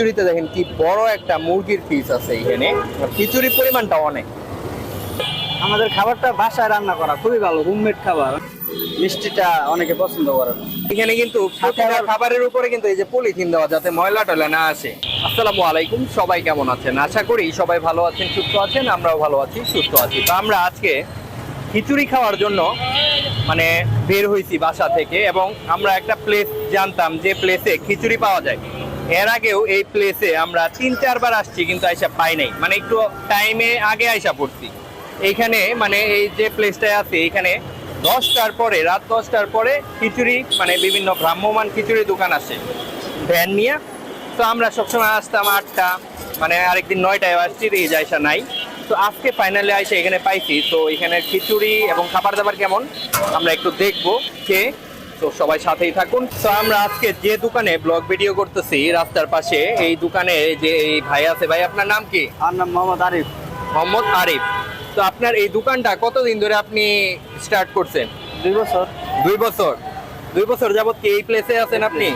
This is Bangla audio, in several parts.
খিচুড়িতে দেখেন কি বড় একটা মুরগির পিস আছে এখানে। খিচুড়ির পরিমাণটা অনেক। আমাদের খাবারটা বাসায় রান্না করা খুবই ভালো হোমমেড খাবার। মিষ্টিটা অনেকে পছন্দ করে। এখানে কিন্তু খাবারের উপরে কিন্তু এই যে পলিথিন দেওয়া যাতে ময়লা টয়লা না আসে। আসসালামু আলাইকুম সবাই কেমন আছেন? আশা করি সবাই ভালো আছেন সুস্থ আছেন আমরাও ভালো আছি সুস্থ আছি। তো আমরা আজকে খিচুড়ি খাওয়ার জন্য মানে বের হয়েছি বাসা থেকে এবং আমরা একটা প্লেস জানতাম যে প্লেসে খিচুড়ি পাওয়া যায়। এর আগেও এই প্লেসে আমরা তিন, চারবার আসছি কিন্তু আইসা পাই নাই। মানে একটু টাইমে আগে আইসা পড়ছি। এইখানে মানে এই যে প্লেসটায় আছে, এখানে দশটার পরে, রাত দশটার পরে খিচুড়ি মানে বিভিন্ন ভ্রাম্যমান খিচুড়ি দোকান আসে ভ্যান নিয়ে। তো আমরা সবসময় আসতাম আটটা মানে আরেকদিন নয়টায় আসছি, এই যাইসা নাই। তো আজকে ফাইনালি আইসে এখানে পাইছি। তো এখানে খিচুড়ি এবং খাবার দাবার কেমন? আমরা একটু দেখব, খেয়ে তো সবাই সাথেই থাকুন। তো আমরা আজকে যে দোকানে ব্লগ ভিডিও করতেছি রাস্তার পাশে এই দোকানে যে এই ভাই আছে ভাই আপনার নাম কি? আমার নাম মোহাম্মদ আরিফ। মোহাম্মদ আরিফ। তো আপনার এই দোকানটা কতদিন ধরে আপনি স্টার্ট করছেন? দুই বছর। দুই বছর। দুই বছর যাবত কি এই প্লেসে আছেন আপনি?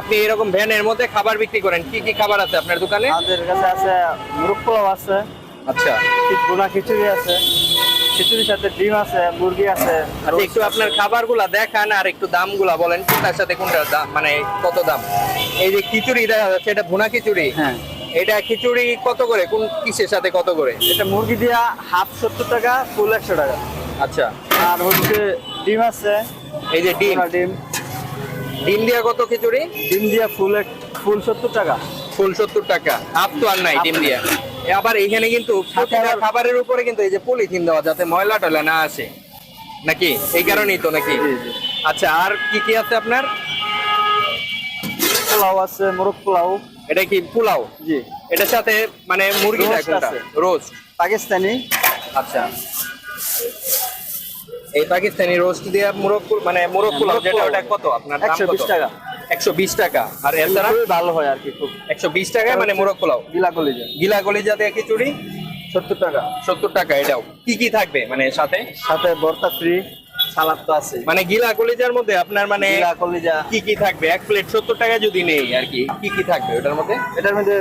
আপনি এরকম ভ্যানের মধ্যে খাবার বিক্রি করেন। কি কি খাবার আছে আপনার দোকানে? আমাদের কাছে আছে মুরগ পোলাও আছে আচ্ছা। বোনা খিচুড়ি আছে। খিচুড়ির সাথে ডিম আছে মুরগি আছে। আচ্ছা একটু আপনার খাবারগুলা দেখান আর একটু দামগুলা বলেন কোনটার সাথে কোনটার দাম মানে কত দাম? এই যে খিচুড়ি দেখা যাচ্ছে এটা ভুনা খিচুড়ি? হ্যাঁ। এটা খিচুড়ি কত করে? কোন কিসের সাথে কত করে? এটা মুরগি দিয়া হাফ সত্তর টাকা ফুল একশো টাকা। আচ্ছা। আর হচ্ছে ডিম আছে এই যে ডিম? ডিম। ডিম দিয়া কত খিচুড়ি? ডিম দিয়া ফুল এক ফুল সত্তর টাকা। ফুল সত্তর টাকা। আপ তো আর নাই ডিম দিয়া। আবার এইখানে কিন্তু প্রতিটা খাবারের উপরে কিন্তু এই যে পলিথিন দেওয়া যাতে ময়লা টয়লা না আসে। নাকি? এই কারণেই তো নাকি। আচ্ছা আর কি কি আছে আপনার? পোলাও আছে মোরগ পোলাও। এটা কি পোলাও? জি। এটার সাথে মানে মুরগি কোনটা? রোস্ট। পাকিস্তানি। আচ্ছা। এই পাকিস্তানি রোস্ট দিয়ে মোরগ মানে মোরগ পোলাও যেটা ওটা কত? আপনার দাম 120 কত? টাকা। 120 টাকা। আর এছাড়া ভালো হয় আর কি খুব। 120 টাকায় মানে মোরগ পোলাও। গিলা কলিজা। গিলা গলিজা দিয়ে খিচুড়ি? সত্তর টাকা। সত্তর টাকা এটাও। কি কি থাকবে মানে সাথে? সাথে ভর্তা ফ্রি সালাদ তো আছে মানে গিলা কলিজার মধ্যে আপনার মানে গিলা কলিজা। কি কি থাকবে? এক প্লেট সত্তর টাকা যদি নেই আর কি কি কি থাকবে ওটার মধ্যে? এটার মধ্যে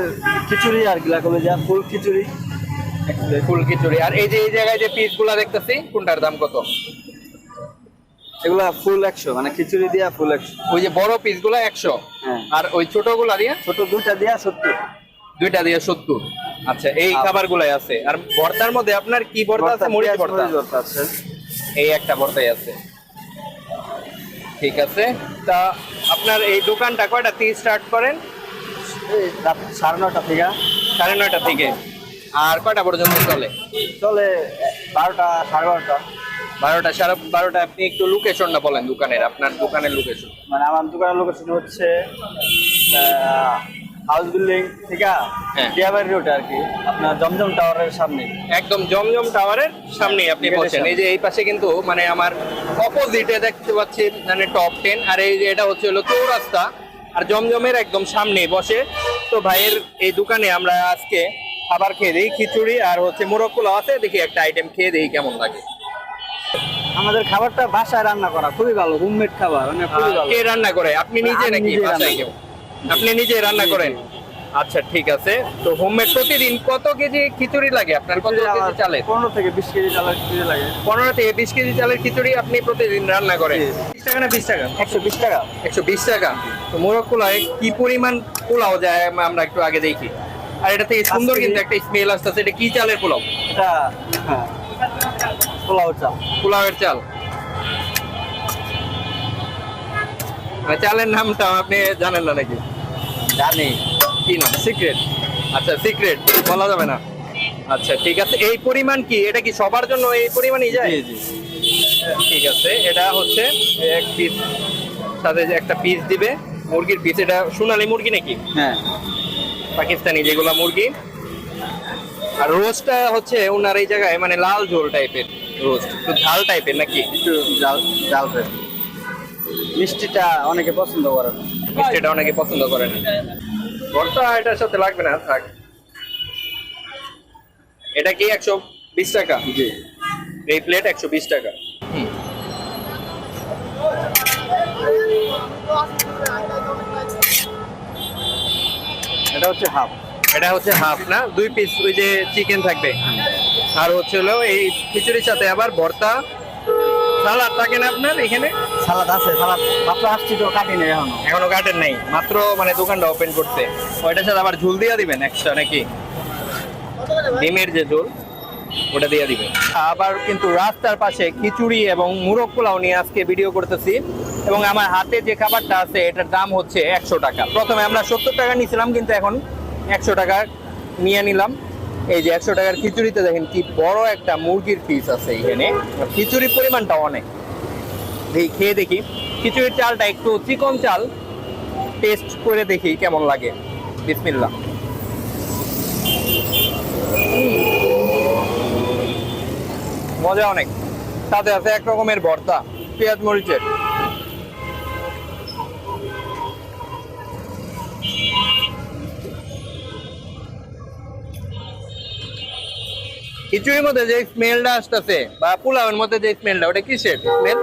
খিচুড়ি আর গিলা কলিজা ফুল খিচুড়ি। ফুল খিচুড়ি। আর এই যে এই জায়গায় যে পিসগুলা দেখতেছি কোনটার দাম কত? এগুলা ফুল একশো মানে খিচুড়ি দিয়া ফুল একশো। ওই যে বড় পিসগুলা একশো। হ্যাঁ। আর ওই ছোটগুলা দিয়ে? ছোট দুইটা দিয়া সত্তর। দুইটা দিয়ে সত্তর। আচ্ছা এই আর- খাবার গুলাই আছে। আর ভর্তার মধ্যে আপনার কি ভর্তা আছে? মরিচ ভর্তা? আছে। এই একটা ভর্তাই আছে। ঠিক আছে। তা আপনার এই দোকানটা কয়টা থেকে স্টার্ট করেন? সাড়ে নটা থেকে। সাড়ে নয়টা থেকে। আর কয়টা পর্যন্ত চলে? চলে বারোটা সাড়ে বারোটা। বারোটা সাড়ে বারোটা আপনি একটু লোকেশনটা বলেন দোকানের আপনার দোকানের লোকেশন মানে আমার দোকানের লোকেশন হচ্ছে হাউস বিল্ডিং থেকে হ্যাঁ। রোড আর কি আপনার জমজম টাওয়ারের সামনে। একদম জমজম টাওয়ারের সামনে আপনি বসেন এই যে এই পাশে কিন্তু মানে আমার অপোজিটে দেখতে পাচ্ছি মানে টপ টেন আর এই যে এটা হচ্ছে হলো চৌরাস্তা আর জমজমের একদম সামনে বসে। তো ভাইয়ের এই দোকানে আমরা আজকে খাবার খেয়ে দিই খিচুড়ি আর হচ্ছে মোরগ পোলাও আছে দেখি একটা আইটেম খেয়ে দিই কেমন লাগে। আমাদের খাবারটা বাসায় রান্না করা খুবই ভালো হোমমেড খাবার মানে খুবই ভালো। কে রান্না করে? আপনি নিজে নাকি নিজেই বাসায় রান্না কেউ? আপনি নিজে রান্না করেন? আচ্ছা ঠিক আছে। তো হোমমেড প্রতিদিন কত কেজি খিচুড়ি লাগে? আপনার কত কেজি চালের? পনেরো থেকে বিশ কেজি চালের খিচুড়ি লাগে। পনেরো থেকে বিশ কেজি চালের খিচুড়ি আপনি প্রতিদিন রান্না করেন। বিশ টাকা না বিশ টাকা? একশো বিশ টাকা। একশো বিশ টাকা। তো মোরগ পোলায় কি পরিমাণ পোলাও যায়? আমরা একটু আগে দেখি। আর এটা থেকে সুন্দর কিন্তু একটা স্মেল আসতেছে। এটা কি চালের পোলাও? এটা হ্যাঁ। পোলাও চাল। পোলাওয়ের চাল। চালের নামটা আপনি জানেন না নাকি? জানি। কি নাম? সিক্রেট। আচ্ছা সিক্রেট। বলা যাবে না। আচ্ছা ঠিক আছে। এই পরিমাণ কি? এটা কি সবার জন্য এই পরিমাণই যায়? জি ঠিক আছে। এটা হচ্ছে এক পিস সাথে যে একটা পিস দিবে মুরগির পিস এটা সোনালি মুরগি নাকি? হ্যাঁ। পাকিস্তানি যেগুলো মুরগি। আর রোজটা হচ্ছে ওনার এই জায়গায় মানে লাল ঝোল টাইপের রোস্ট একটু ঝাল টাইপের নাকি? একটু জাল জাল করে মিষ্টিটা অনেকে পছন্দ করে না। মিষ্টিটা অনেকে পছন্দ করে না। ভর্তা এটার সাথে লাগবে না থাক। এটা কি একশো বিশ টাকা? জি। এই প্লেট একশো বিশ টাকা। এটা হচ্ছে হাফ এটা হচ্ছে হাফ না? দুই পিস ওই যে চিকেন থাকবে। আর হচ্ছে হলো এই খিচুড়ির সাথে আবার ভর্তা সালাদ থাকে না আপনার এখানে? সালাদ আছে সালাদ মাত্র আসছি তো কাটিনি এখনও। এখনও কাটেন নাই মাত্র মানে দোকানটা ওপেন করতে ওইটার সাথে আবার ঝুল দিয়ে দিবেন এক্সট্রা নাকি? ডিমের যে ঝোল ওটা দিয়ে দিবেন। আবার কিন্তু রাস্তার পাশে খিচুড়ি এবং মুরগ পোলাও নিয়ে আজকে ভিডিও করতেছি এবং আমার হাতে যে খাবারটা আছে এটার দাম হচ্ছে একশো টাকা। প্রথমে আমরা সত্তর টাকা নিয়েছিলাম কিন্তু এখন একশো টাকা নিয়ে নিলাম। এই যে একশো টাকার খিচুড়িতে দেখেন কি বড় একটা মুরগির পিস আছে এখানে। খিচুড়ির পরিমাণটা অনেক। দেখি, খেয়ে দেখি। খিচুড়ির চালটা একটু চিকন চাল। টেস্ট করে দেখি কেমন লাগে। বিসমিল্লা মজা অনেক। তাতে আছে এক রকমের ভর্তা, পেঁয়াজ মরিচের। খিচুড়ির মধ্যে যে স্মেলটা আসতেছে বা পোলাওয়ের মধ্যে যে স্মেলটা, ওটা কিসের স্মেল?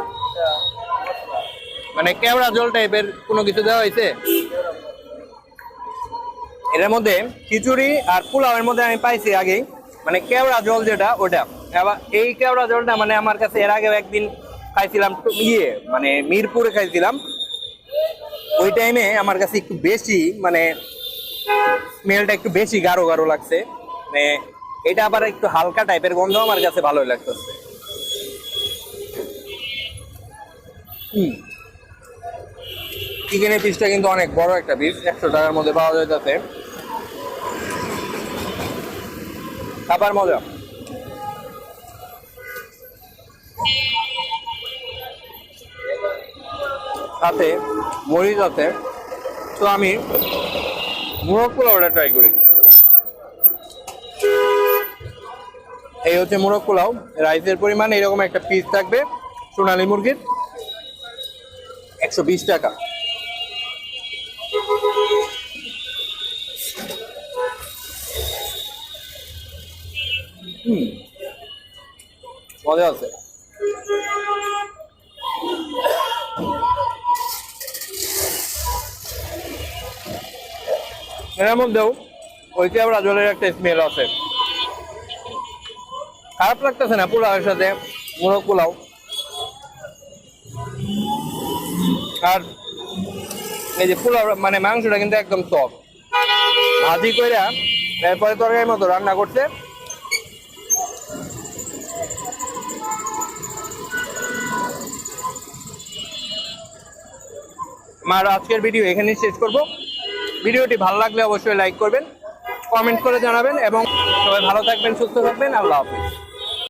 মানে কেওড়া জল টাইপের কোনো কিছু দেওয়া হয়েছে? এটার মধ্যে খিচুড়ি আর পোলাওয়ের মধ্যে আমি পাইছি আগেই মানে কেওড়া জল যেটা, ওটা। এবার এই কেওড়া জলটা মানে আমার কাছে এর আগে একদিন খাইছিলাম ইয়ে মানে মিরপুরে খাইছিলাম। ওই টাইমে আমার কাছে একটু বেশি মানে স্মেলটা একটু বেশি গাঢ় গাঢ় লাগছে। মানে এটা আবার একটু হালকা টাইপের গন্ধ আমার কাছে ভালোই লাগতেছে। চিকেনের পিসটা কিন্তু অনেক বড় একটা পিস একশো টাকার মধ্যে পাওয়া যায় যাইতেছে। খাবার মজা। সাথে মরিচ আছে। তো আমি মুরগ পোলাওটা ট্রাই করি। এই হচ্ছে মুরগ পোলাও। রাইসের পরিমাণ এরকম একটা পিস থাকবে সোনালী মুরগির। একশো বিশ টাকা। মজা আছে। এর মধ্যেও ওই কেবড়া জলের একটা স্মেল আছে। খারাপ লাগতেছে না, পোলাওয়ের সাথে, মুরগ পোলাও। আর এই যে পোলাও মানে মাংসটা কিন্তু একদম সফট ভাজি কইরা এরপরে তরকারির মতো রান্না করতে আমার আজকের ভিডিও এখানেই শেষ করব। ভিডিওটি ভালো লাগলে অবশ্যই লাইক করবেন কমেন্ট করে জানাবেন এবং সবাই ভালো থাকবেন, সুস্থ থাকবেন, আল্লাহ হাফিজ।